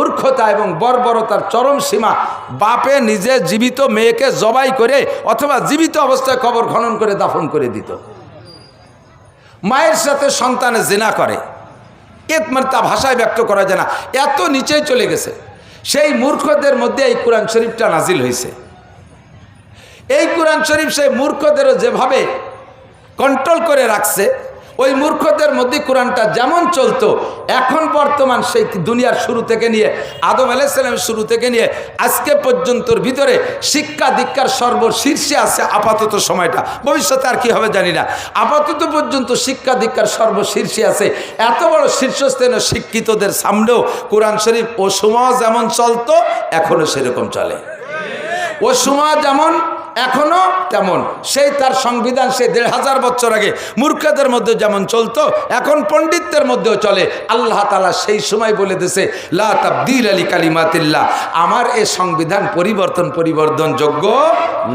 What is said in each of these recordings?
মূর্খতা এবং বর্বরতার চরম সীমা বাপে নিজে জীবিত মেয়েকে জবাই করে অথবা জীবিত অবস্থায় কবর খনন করে দাফন করে দিত। মায়ের সাথে সন্তানে জেনা করে। এত মানে তা ভাষায় ব্যক্ত করা যায় না। এত নিচেই চলে গেছে। সেই মূর্খদের মধ্যে এই কোরআন শরীফটা নাজিল হয়েছে। এই কোরআন শরীফ সেই মূর্খদেরও যেভাবে কন্ট্রোল করে রাখছে ওই মূর্খদের মধ্যে কোরআনটা যেমন চলতো, এখন বর্তমান সেই দুনিয়ার শুরু থেকে নিয়ে, আদম আলাইসালামের শুরু থেকে নিয়ে, আজকে পর্যন্তর ভিতরে শিক্ষা দীক্ষার সর্বশীর্ষে আছে আপাতত সময়টা। ভবিষ্যতে আর কি হবে জানি না। আপাতত পর্যন্ত শিক্ষা দীক্ষার সর্বশীর্ষে আছে। এত বড় শীর্ষস্থানীয় শিক্ষিতদের সামনেও কোরআন শরীফ ও সমাজ যেমন চলতো এখনও সেরকম চলে। ও সমাজ যেমন এখনও তেমন। সেই তার সংবিধান সে দেড় হাজার বছর আগে মূর্খদের মধ্যে যেমন চলতো, এখন পণ্ডিতদের মধ্যেও চলে। আল্লাহ তালা সেই সময় বলে দিছে লা আলী কালিমাতিল্লাহ। আমার এ সংবিধান পরিবর্তন পরিবর্তনযোগ্য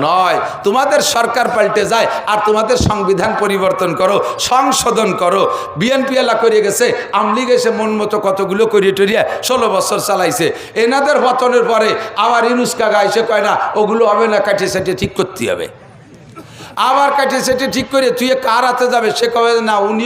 নয়। তোমাদের সরকার পাল্টে যায় আর তোমাদের সংবিধান পরিবর্তন করো, সংশোধন করো। বিএনপি এলা করিয়ে গেছে আমলিগ এসে মন মতো কতগুলো করিয়ে টরিয়া ষোলো বছর চালাইছে। এনাদের পতনের পরে আবার ইনুস কাকা এসে কয়, না, ওগুলো হবে না, কাটিয়ে সাটিয়ে ঠিক করতে হবে। আবার কাটে সেটি ঠিক করে তুই কার হাতে যাবে, সে কবে না উনি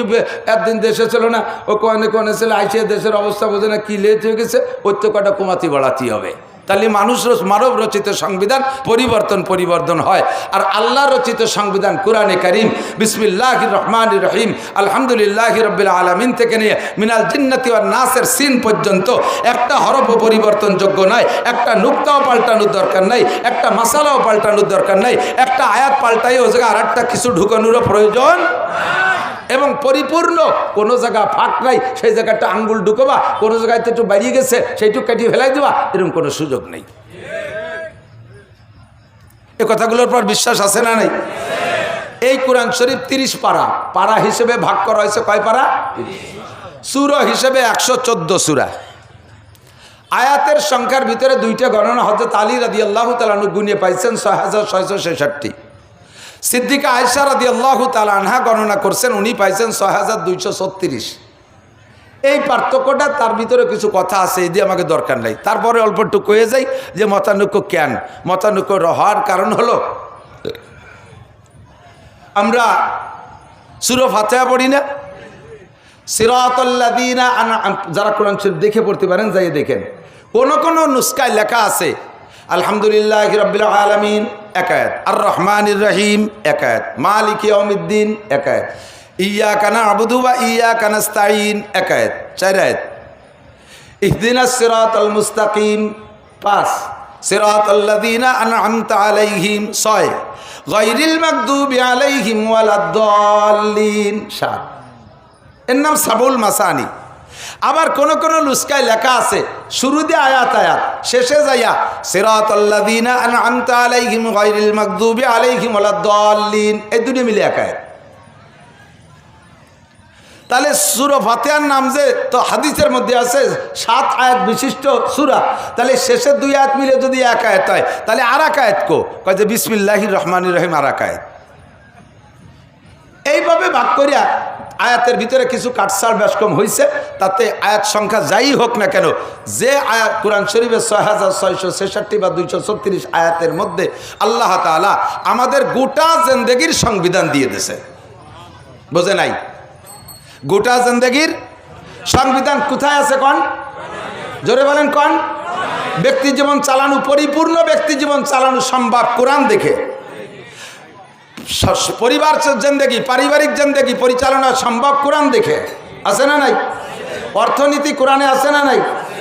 একদিন দেশে ছিল না, ও কনে কনে ছেলে আইসে দেশের অবস্থা বোঝে না, কী লেট হয়ে গেছে ওর তো কটা কমাতি বাড়াতে হবে। তাহলে মানুষ মানব রচিত সংবিধান পরিবর্তন পরিবর্তন হয়। আর আল্লাহ রচিত সংবিধান কোরআনে করিম বিসমিল্লাহ রহমান রহিম, আলহামদুলিল্লাহ রবিল আলমিন থেকে নিয়ে মিনাল জিন্নাতি আর নাসের সিন পর্যন্ত একটা হরফও পরিবর্তনযোগ্য নয় একটা নুক্তাও পাল্টানোর দরকার নাই, একটা মশালাও পাল্টানোর দরকার নাই, একটা আয়াত পাল্টাই ও জায়গায় আর একটা কিছু ঢুকানোরও প্রয়োজন এবং পরিপূর্ণ। কোনো জায়গা ফাঁক নাই, সেই জায়গাটা আঙ্গুল ঢুকোবা, কোনো জায়গায় তো একটু বাড়িয়ে গেছে, সেইটুকু কাটিয়ে ফেলাই দেবা, এরকম কোনো সুযোগ নেই। এ কথাগুলোর পর বিশ্বাস আছে না নাই? এই কোরআন শরীফ তিরিশ পারা। পারা হিসেবে ভাগ করা হয়েছে কয় পারা? সুর হিসেবে একশো চোদ্দ সুরা। আয়াতের সংখ্যার ভিতরে দুইটা গণনা হজরত আলী রাদি আল্লাহ তালানু গুনিয়ে পাইছেন, ছয় হাজার ছয়শো ছেষট্টি। সিদ্দিকা আয়সা রাদি আল্লাহ তালানহা গণনা করছেন, উনি পাইছেন ছয় হাজার দুইশো ছত্রিশ। এই পার্থক্যটা তার ভিতরে কিছু কথা আছে এই দিয়ে আমাকে দরকার নাই। তারপরে অল্প একটু কয়ে যাই যে মতানৈক্য কেন? মতানৈক্য হওয়ার কারণ হলো, আমরা সুর ফাতেহা পড়ি না। সিরাতল্লাদিনা যারা কোরআন শরীফ দেখে পড়তে পারেন যাই দেখেন। কোন কোন নুস্কায় লেখা আছে আলহামদুলিল্লাহ রবিল আলমিন একায়ত আর রহমান রহিম একায়ত মালিক ইয়মিদ্দিন একায়ত ইয়া কানা আবুদু বা ইয়া কানাস্তাইন একায়ত চার আয়াত। ইহদিনা সিরাত আল মুস্তাকিম। পাঁচ। সিরাত আল্লাদিনা আনআমতা আলাইহিম। ছয়। গায়রিল মাগদুবি আলাইহিম ওয়ালাদ-দাল্লিন। সাত। এর নাম সাবুল মাসানি। আবার কোন কোন লুস্কায় লেখা আছে, শুরুতে আয়াত আয়াত, শেষে যাইয়া সিরাত আল্লাদিনা আনআমতা আলাইহিম গায়রিল মাগদুবি আলাইহিম ওয়ালাদ-দাল্লিন এই দুটো মিলে একায় তাহলে সুর ফাতেহার নাম যে, তো হাদিসের মধ্যে আছে, সাত আয়াত বিশিষ্ট সুরা, তাহলে শেষের দুই আয়াত মিলে যদি এক আয়াত হয়, তাহলে আর এক আয়াত কো, কয় যে বিসমিল্লাহ রহমান রহিম আর এক আয়াত। এইভাবে ভাগ করিয়া আয়াতের ভিতরে কিছু কাটসার ব্যাসকম হয়েছে তাতে আয়াত সংখ্যা যাই হোক না কেন, যে আয়াত কোরআন শরীফের ছয় হাজার ছয়শো ছেষট্টি বা দুইশো ছত্রিশ আয়াতের মধ্যে আল্লাহ তালা আমাদের গোটা জেন্দেগির সংবিধান দিয়ে দিছে বোঝে নাই? গোটা জিন্দগির সংবিধান কোথায় আছে কন? জোরে বলেন কন? ব্যক্তি জীবন চালানো, পরিপূর্ণ ব্যক্তি জীবন চালানো সম্ভব কোরআন দেখে। পরিবার জেন্দেগি, পারিবারিক জেন্দেগি পরিচালনা সম্ভব কোরআন দেখে? আছে না নাই? অর্থনীতি কোরআনে আছে না নাই?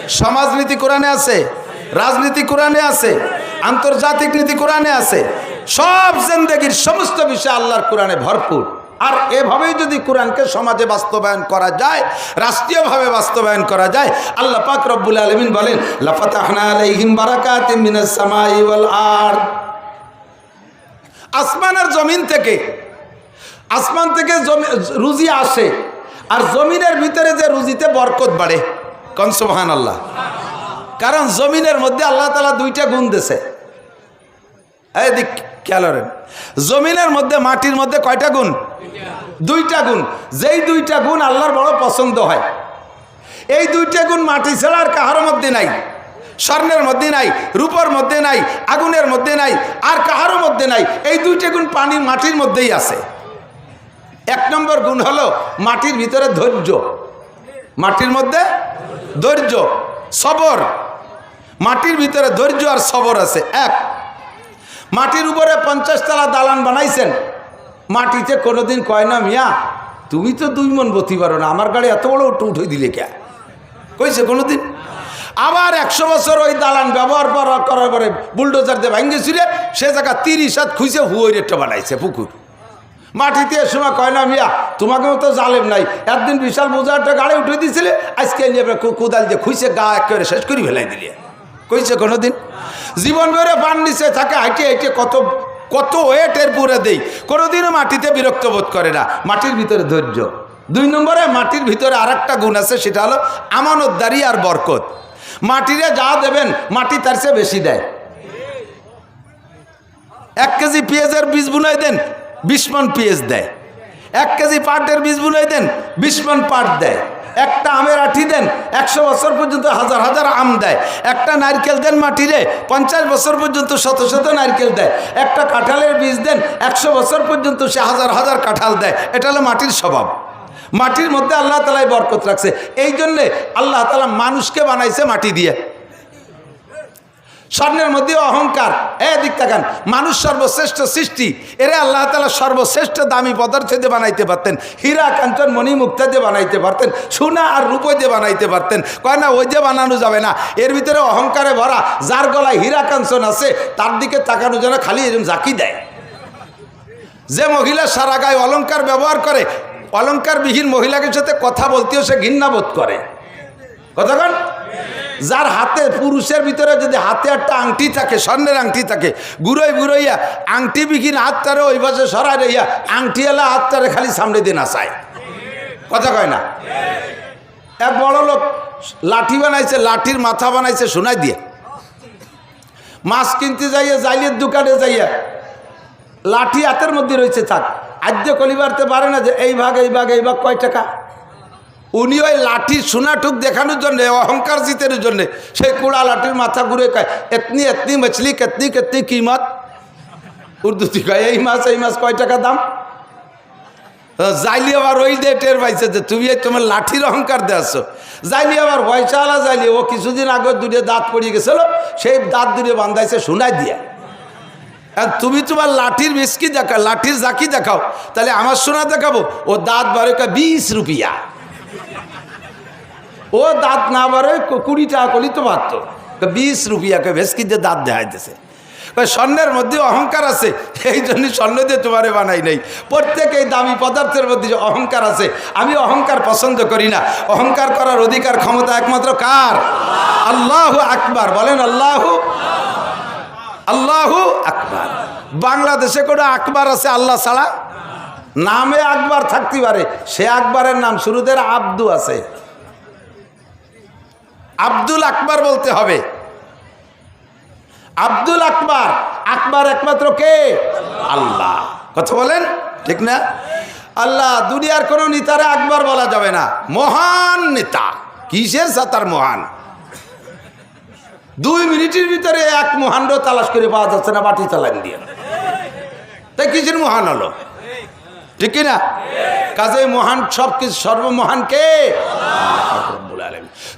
সমাজনীতি কোরআনে আছে? রাজনীতি কোরআনে আছে? আন্তর্জাতিক নীতি কোরআনে আছে? সব জেন্দেগির সমস্ত বিষয় আল্লাহর কোরআনে ভরপুর। আর এভাবেই যদি কোরআনকে সমাজে বাস্তবায়ন করা যায়, রাষ্ট্রীয়ভাবে বাস্তবায়ন করা যায়, আল্লাহ পাক রব্বুল আলমিন বলেন, লাফাতাহনা আলাইহিম বারাকাতিম মিনাস সামাই আসমান আর জমিন থেকে, আসমান থেকে রুজি আসে, আর জমিনের ভিতরে যে রুজিতে বরকত বাড়ে কনসবাহান আল্লাহ কারণ জমিনের মধ্যে আল্লাহ তালা দুইটা গুণ দিছে এই দিক খেয়াল জমিনের মধ্যে, মাটির মধ্যে কয়টা গুণ? দুইটা গুণ। যেই দুইটা গুণ আল্লাহর বড় পছন্দ হয়, এই দুইটা গুণ মাটি ছাড়া আর কাহার মধ্যে নাই। স্বর্ণের মধ্যে নাই, রূপর মধ্যে নাই, আগুনের মধ্যে নাই, আর কাহারও মধ্যে নাই। এই দুইটা গুণ পানি মাটির মধ্যেই আছে। এক নম্বর গুণ হলো মাটির ভিতরে ধৈর্য। মাটির মধ্যে ধৈর্য, সবর। মাটির ভিতরে ধৈর্য আর সবর আছে, এক। মাটির উপরে পঞ্চাশ তলা দালান বানাইছেন। মাটিতে কোনোদিন কয় না, মিয়া, তুমি তো দুই মন বতি পারো না, আমার গাড়ি এত বড় উঠে উঠে দিলে কে? কইছে, কোনোদিন? আবার একশো বছর ওই দালান ব্যবহার করা- করার পরে বুলডোজার দিয়ে ভাঙ্গে ছিল সে জায়গা তিরিশ হাত খুঁজে হুয়োর একটা বানাইছে পুকুর। মাটিতে এ সময় কয় না, মিয়া তোমাকেও তো জালেম নাই। একদিন বিশাল একটা গাড়ি উঠে দিয়েছিলে, আজকে নিয়ে কোদাল দিয়ে খুঁজে গা একেবারে শেষ করে ফেলাই দিলে। কইছে কোনোদিন? জীবন ভরে পান নিচে থাকে হাইটে হাইটে কত কত ওয়েটের পুরে দেই। কোনোদিনও মাটিতে বিরক্ত বোধ করে না। মাটির ভিতরে ধৈর্য। দুই নম্বরে মাটির ভিতরে আর একটা গুণ আছে, সেটা হলো আমানতদারি আর বরকত। মাটিরে যা দেবেন, মাটি তার চেয়ে বেশি দেয়। এক কেজি পেঁয়াজের বীজ বুনাই দেন, বিশ মন পেঁয়াজ দেয়। এক কেজি পাটের বীজ বুনাই দেন, বিশ মন পাট দেয়। একটা আমের আঠি দেন, একশো বছর পর্যন্ত হাজার হাজার আম দেয়। একটা নারকেল দেন মাটিরে, পঞ্চাশ বছর পর্যন্ত শত শত নারকেল দেয়। একটা কাঁঠালের বীজ দেন, একশো বছর পর্যন্ত সে হাজার হাজার কাঁঠাল দেয়। এটা হলো মাটির স্বভাব। মাটির মধ্যে আল্লাহ তালাই বরকত রাখছে। এই জন্যে আল্লাহ তালা মানুষকে বানাইছে মাটি দিয়ে। স্বর্ণের মধ্যে অহংকার। এ দিক তাকান, মানুষ সর্বশ্রেষ্ঠ সৃষ্টি। এরে আল্লাহ তালা সর্বশ্রেষ্ঠ দামি পদার্থ দিয়ে বানাইতে পারতেন। হীরা, কাঞ্চন মণি মুক্তা দিয়ে বানাইতে পারতেন। সোনা আর রূপো দিয়ে বানাইতে পারতেন। কয় না, ওই যে বানানো যাবে না। এর ভিতরে অহংকারে ভরা, যার গলায় হীরা, কাঞ্চন আছে, তার দিকে তাকানো যেন খালি এরকম জাকি দেয়। যে মহিলা সারা গায়ে অলংকার ব্যবহার করে অলংকারবিহীন মহিলাকে সাথে কথা বলতেও সে ঘৃণা বোধ করে। কতক্ষণ যার হাতে পুরুষের ভিতরে যদি হাতে একটা আংটি থাকে, স্বর্ণের আংটি থাকে গুড়োই গুড়োইয়া আংটি বিহীন হাতটারে ওই পাশে সরাই রইয়া আংটি এলা হাতটারে খালি সামনে দিয়ে নাচায়। কথা কয় না? এক বড় লোক লাঠি বানাইছে, লাঠির মাথা বানাইছে শোনাই দিয়ে। মাছ কিনতে যাইয়া, জাইলের দোকানে যাইয়া লাঠি হাতের মধ্যে রয়েছে থাক আদ্য কলিবারতে পারে না যে এই ভাগ এই ভাগ এই ভাগ কয় টাকা? উনি ওই লাঠি সোনাটুক দেখানোর জন্যে, অহংকার জিতের জন্যে, সেই কুড়া লাঠির মাথা ঘুরে কয়, এতনি এতনি মছলি, কেতনি কেতনি কিমত? উর্দুতে কয়, এই মাছ এই মাছ কয় টাকা দাম? যাইলি আবার ওই দিয়ে টের পাইছে যে তুমি তোমার লাঠির অহংকার আসছো যাইলি আবার পয়সাওয়ালা যাইলি ও কিছুদিন আগে দূরে দাঁত পড়িয়ে গেছিল, সেই দাঁত দূরে বান্ধাইছে শোনাই দিয়া। আর তুমি তোমার লাঠির বিস্কি দেখাও, লাঠির জাকি দেখাও, তাহলে আমার সোনা দেখাবো, ও দাঁত বারো কা বিশ রুপিয়া। ও দাঁত না বারো কুড়ি টাকা করলি তো পারত বিশ রুপিয়াকে ভেসকি দিয়ে দাঁত দেখাইতেছে। স্বর্ণের মধ্যে অহংকার আছে, এই জন্য স্বর্ণ দিয়ে তোমারে বানাই নাই। প্রত্যেক এই দামি পদার্থের মধ্যে যে অহংকার আছে, আমি অহংকার পছন্দ করি না। অহংকার করার অধিকার ক্ষমতা একমাত্র কার? আল্লাহ আকবার, বলেন আল্লাহ আল্লাহ আকবার। বাংলাদেশে কোনো আকবার আছে আল্লাহ ছাড়া? নামে আকবার থাকতে পারে। সে আকবরের নাম শুরুদের আব্দু আছে। আব্দুল আকবার বলতে হবে। আব্দুল আকবার। আকবার একমাত্র কে? আল্লাহ। কথা বলেন? ঠিক না? আল্লাহ, দুনিয়ার কোনো নেতারে আকবর বলা যাবে না। মহান নেতা। কিসের সাতার মহান? দুই মিনিটের ভিতরে এক মহান্ড তালাশ করে পাওয়া যাচ্ছে না, বাটি চালান দিয়ে। তাই কিসের মহান হলো? ঠিক না কাজে মহান সব কিছু সর্বমহান কে?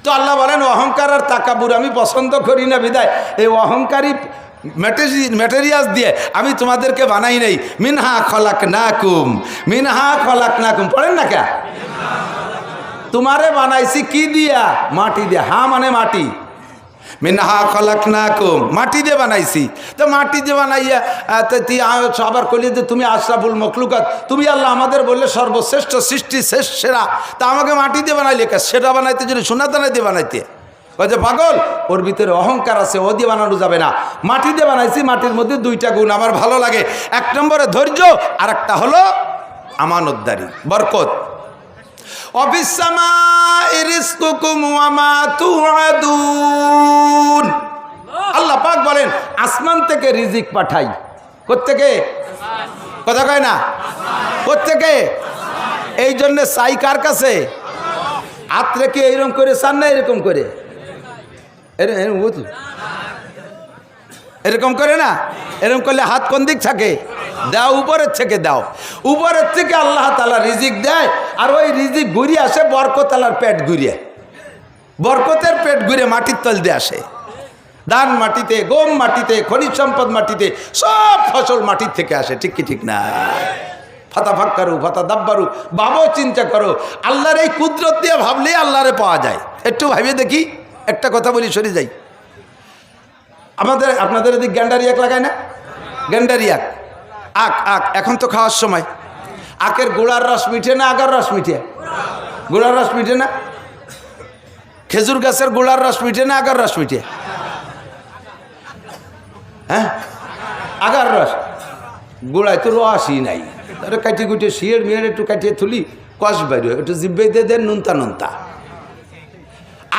তো আল্লাহ বলেন, অহংকার আর তাকাবুর আমি পছন্দ করি না, বিদায়। এই অহংকারী ম্যাটেরিয়ালস দিয়ে আমি তোমাদেরকে বানাই নেই। মিনহা খলাক না কুম মিনহা খলাক না কুম পড়েন না কে? তোমারে বানাইছি কি দিয়া? মাটি দিয়া। হা মানে মাটি। মিনহা খলাক না কুম মাটি দিয়ে বানাইছি। তো মাটি দিয়ে বানাইয়া তুই আবার কইলি যে তুমি আশরাফুল মখলুকাত, তুমি আল্লাহ আমাদের বললে সর্বশ্রেষ্ঠ সৃষ্টি, শেষ সেরা। তা আমাকে মাটি দিয়ে বানাইলে সেটা বানাইতে যদি সোনা দানা দিয়ে বানাইতে। যে পাগল? ওর ভিতরে অহংকার আছে, ও দিয়ে বানানো যাবে না। মাটি দিয়ে বানাইছি, মাটির মধ্যে দুইটা গুণ আমার ভালো লাগে। এক নম্বরে ধৈর্য আর একটা হলো আমানতদারি, বরকত। অবিসামা রিজকুকুম ওয়া মা তুআদুন আল্লাহ। পাক বলেন আসমান থেকে রিজিক পাঠাই। কোত্থেকে? কথা কয় না? কোত্থেকে? এই জন্য চাই কার কাছে? হাত রেখে এইরকম করে চান না এরকম করে? এর- এরকম। এরকম করে না? এরকম করলে হাত কোন দিক থাকে? দাও, উপরের থেকে দাও। উপরের থেকে আল্লাহ তালা রিজিক দেয়, আর ওই রিজিক ঘুরিয়ে আসে বরকতালার পেট ঘুরিয়ে। বরকতের পেট ঘুরে মাটির তল দিয়ে আসে। ধান মাটিতে, গম মাটিতে, খনিজ সম্পদ মাটিতে, সব ফসল মাটির থেকে আসে, ঠিক কি ঠিক না? ফাতা ফাক্কারু, ফাতা দাব্বারু, ভাবো, চিন্তা করো। আল্লাহর এই কুদরত দিয়ে ভাবলেই আল্লাহরে পাওয়া যায়। একটু ভাবিয়ে দেখি, একটা কথা বলি, সরে যাই। আমাদের আপনাদের এদিক গ্যান্ডারিয়াক লাগায় না? গ্যান্ডারিয়াক আখ। আখ এখন তো খাওয়ার সময়। আখের গোড়ার রস মিঠে না আগার রস মিঠে? গোড়ার রস মিঠে না? খেজুর গাছের গোড়ার রস মিঠে না আগার রস মিঠে? হ্যাঁ? আগার রস? গোড়ায় তো রসই নাই। তাহলে কাটি কুটে শিয়ের মেয়ের একটু কাটিয়ে তুলি কষ বাইর একটু জিব্বে দিয়ে দেন, নুনতা নুনতা।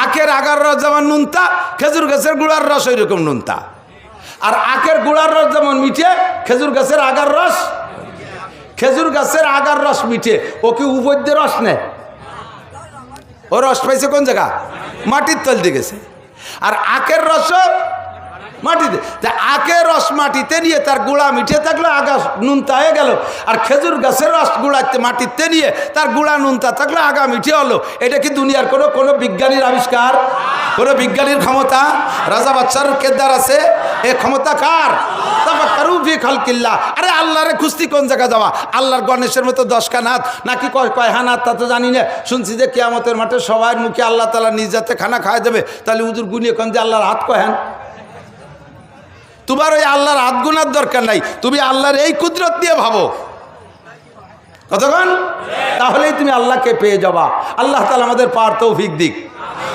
আখের আগার রস যেমন নুনতা, খেজুর গাছের গুড়ার রস ওই রকম নুনতা। আর আখের গুড়ার রস যেমন মিঠে, খেজুর গাছের আগার রস, খেজুর গাছের আগার রস মিঠে। ও কি উপদ্য রস নেয় ও রস পাইছে কোন জায়গা? মাটির তল দিয়ে গেছে। আর আখের রস মাটিতে। তা আখের রস মাটিতে নিয়ে তার গুড়া মিঠে থাকল, আগা নুনতা হয়ে গেল। আর খেজুর গাছের রস গুড়াতে মাটিতে নিয়ে তার গুড়া নুনতা থাকল, আগা মিঠে হলো। এটা কি দুনিয়ার কোনো কোনো বিজ্ঞানীর আবিষ্কার? কোনো বিজ্ঞানীর ক্ষমতা? রাজা বাচ্চার কেদার আছে। এ ক্ষমতা কার? তাফাক্কারু ফি খালকিল্লাহ। আরে আল্লাহরে খুস্তি কোন জায়গা যাওয়া আল্লাহর গণেশের মতো দশটা নাথ নাকি কয় কয় হানাত তা তো জানি না। শুনছি যে কেয়ামতের মাঠে সবার মুখে আল্লাহ তালা নিজ যাতে খানা খাওয়া যাবে তাহলে উদুর গুনিয়ে কোন যে আল্লাহর হাত কয় হ্যান তোমার ওই আল্লাহর হাত গুনার দরকার নাই। তুমি আল্লাহর এই কুদরত দিয়ে ভাবো। কতক্ষণ? তাহলেই তুমি আল্লাহকে পেয়ে যাবা। আল্লাহ তালা আমাদের পার দিক।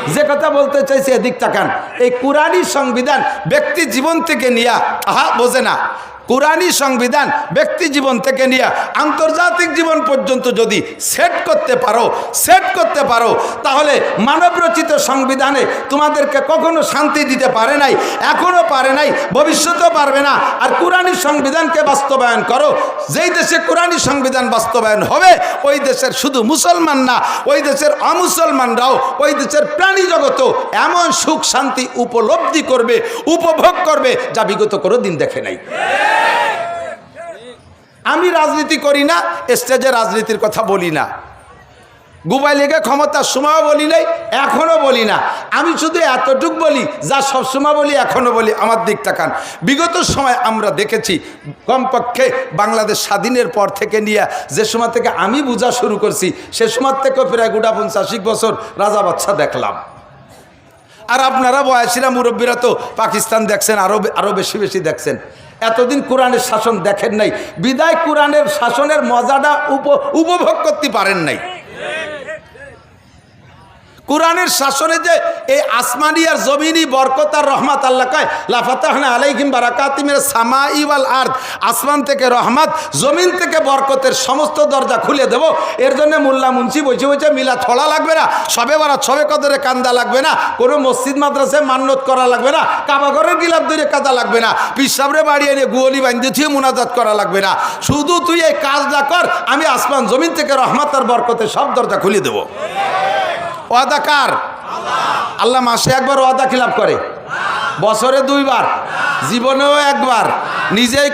যে কথা বলতে চাইছি এদিক তাকান। এই কুরানি সংবিধান ব্যক্তি জীবন থেকে নিয়া, আহা, বোঝে না। কোরআনী সংবিধান ব্যক্তি জীবন থেকে নিয়ে আন্তর্জাতিক জীবন পর্যন্ত যদি সেট করতে পারো, সেট করতে পারো, তাহলে মানবরচিত সংবিধানে তোমাদেরকে কখনো শান্তি দিতে পারে নাই এখনও পারে নাই, ভবিষ্যতেও পারবে না। আর কোরআনী সংবিধানকে বাস্তবায়ন করো, যেই দেশে কোরআনী সংবিধান বাস্তবায়ন হবে, ওই দেশের শুধু মুসলমান না, ওই দেশের অমুসলমানরাও, ওই দেশের প্রাণী জগতও এমন সুখ শান্তি উপলব্ধি করবে, উপভোগ করবে, যা বিগত কোনো দিন দেখে নাই। আমি রাজনীতি করি না, স্টেজে রাজনীতির কথা বলি না। গুবাই লেগে ক্ষমতার সময়ও বলি নাই এখনও বলি না। আমি শুধু এতটুক বলি, যা সবসময় বলি এখনও বলি, আমার দিক তাকান বিগত সময় আমরা দেখেছি, কমপক্ষে বাংলাদেশ স্বাধীনের পর থেকে নিয়ে, যে সময় থেকে আমি বোঝা শুরু করছি, সে সময় থেকেও প্রায় গোটা পঞ্চাশিক বছর রাজা বাচ্চা দেখলাম। আর আপনারা বয়সীরা মুরব্বীরা তো পাকিস্তান দেখছেন আরও আরও বেশি বেশি দেখছেন। এতদিন কোরআনের শাসন দেখেন নাই। বিদায় কোরআনের শাসনের মজাটা উপ উপভোগ করতে পারেন নাই। কোরআনের শাসনে যে এই আসমানি আর জমিনি বরকত আর রহমাত আল্লাহ কয় লাফাতাহনা আলাইহিম বারাকাতিমের সামা ইওয়াল আর্দ, আসমান থেকে রহমাত, জমিন থেকে বরকতের সমস্ত দরজা খুলে দেব। এর জন্য মোল্লা মুন্সি বসে বসে মিলা ছড়া লাগবে না, সবে বারা ছবে কদরে কান্দা লাগবে না, কোনো মসজিদ, মাদ্রাসায় মান্যত করা লাগবে না কাবাগরের গিলাপ ধরে কাদা লাগবে না, পিসাবরে বাড়ি এনে গুয়লি বান্ধে থুয়ে মোনাজাত করা লাগবে না। শুধু তুই এই কাজটা কর, আমি আসমান, জমিন থেকে রহমাত আর বরকতের সব দরজা খুলে দেবো। ওয়াদা কার? আল্লাহ মাসে একবার ওয়াদা খিলাপ করে। বছরে দুইবার, জীবনেও একবার। নিজেই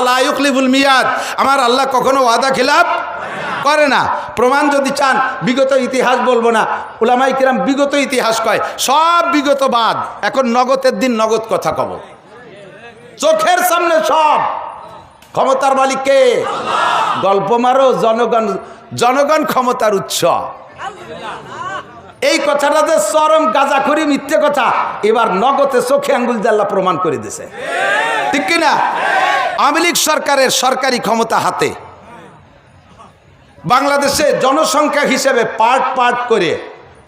লাইকলিবুল মিয়াদ। আমার আল্লাহ কখনো ওয়াদা খিলাপ করে না। প্রমাণ যদি চান, বিগত ইতিহাস বলব না। ওলামাই কিরাম বিগত ইতিহাস কয়, সব বিগত বাদ। এখন নগদের দিন নগদ কথা কব। চোখের সামনে সব। ক্ষমতার মালিক কে? গল্প মারো, জনগণ জনগণ ক্ষমতার উৎস। এই কথাটা যে চরম গাজা করি মিথ্যে কথা, এবার নগদে চোখে আঙ্গুল জাল্লা প্রমাণ করে দিছে। ঠিক কিনা? আওয়ামী লীগ সরকারের সরকারি ক্ষমতা হাতে। বাংলাদেশে জনসংখ্যা হিসেবে পার্ট পার্ট করে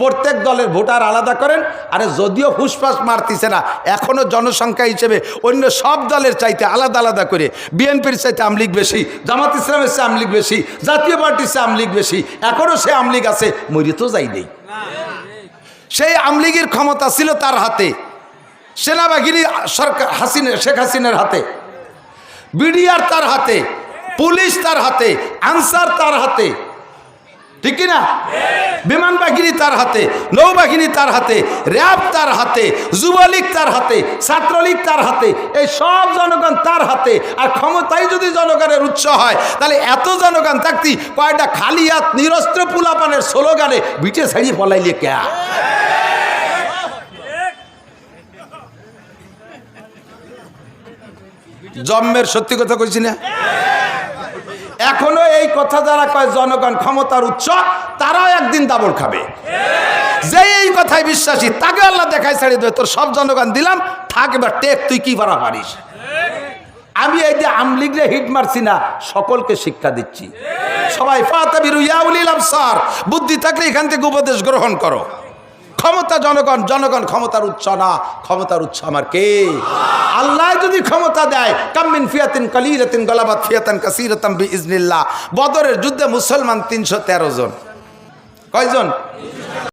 প্রত্যেক দলের ভোটার আলাদা করেন, আরে যদিও ফুসফাস মারতিছে না এখনও জনসংখ্যা হিসেবে অন্য সব দলের চাইতে আলাদা আলাদা করে। বিএনপির চাইতে আমলিগ বেশি, জামাত ইসলামের চেয়ে আমলিগ বেশি, জাতীয় পার্টির চেয়ে আমলিগ বেশি এখনও সে আমলিগ আছে মরি তো যাই নেই। সেই আমলিগির ক্ষমতা ছিল তার হাতে। সেনাবাহিনী সরকার হাসিনা, শেখ হাসিনার হাতে। বিডিআর তার হাতে, পুলিশ তার হাতে, আনসার তার হাতে। ঠিক না বিমান বাহিনী তার হাতে, নৌবাহিনী তার হাতে, র্যাব তার হাতে, যুবলীগ তার হাতে, ছাত্রলীগ তার হাতে, এই সব জনগণ তার হাতে। আর ক্ষমতাই যদি জনগণের উৎস হয়, তাহলে এত জনগণ থাকতি, কয়টা খালি হাত নিরস্ত্র পুলাপানের স্লোগানে বিটে ছাড়িয়ে পলাইলে কে? জন্মের সত্যি কথা কইছি না? এখনও এই কথা যারা কয় জনগণ ক্ষমতার উৎস, তারাও একদিন দাবল খাবে। যে এই কথায় বিশ্বাসী, তাকে আল্লাহ দেখায় ছাড়িয়ে দেবে তোর সব জনগণ দিলাম, থাক এবার টেক তুই কি করা পারিস? আমি এই যে আমলিগরে হিট মারছি না, সকলকে শিক্ষা দিচ্ছি। সবাই, ফাতাবিরু ইয়াউলিল আবসার, বুদ্ধি থাকলে এখান থেকে উপদেশ গ্রহণ করো। ক্ষমতা জনগণ জনগণ ক্ষমতার উৎস না, ক্ষমতার উৎস আমার কে? আল্লাহ যদি ক্ষমতা দেয় কাম্মিন ফিয়াতিন কালিরাতিন গলাবাদ ফিয়াতান কাসিরাতাম বি ইজনিল্লাহ বদরের যুদ্ধে মুসলমান তিনশো তেরো জন। কয়জন?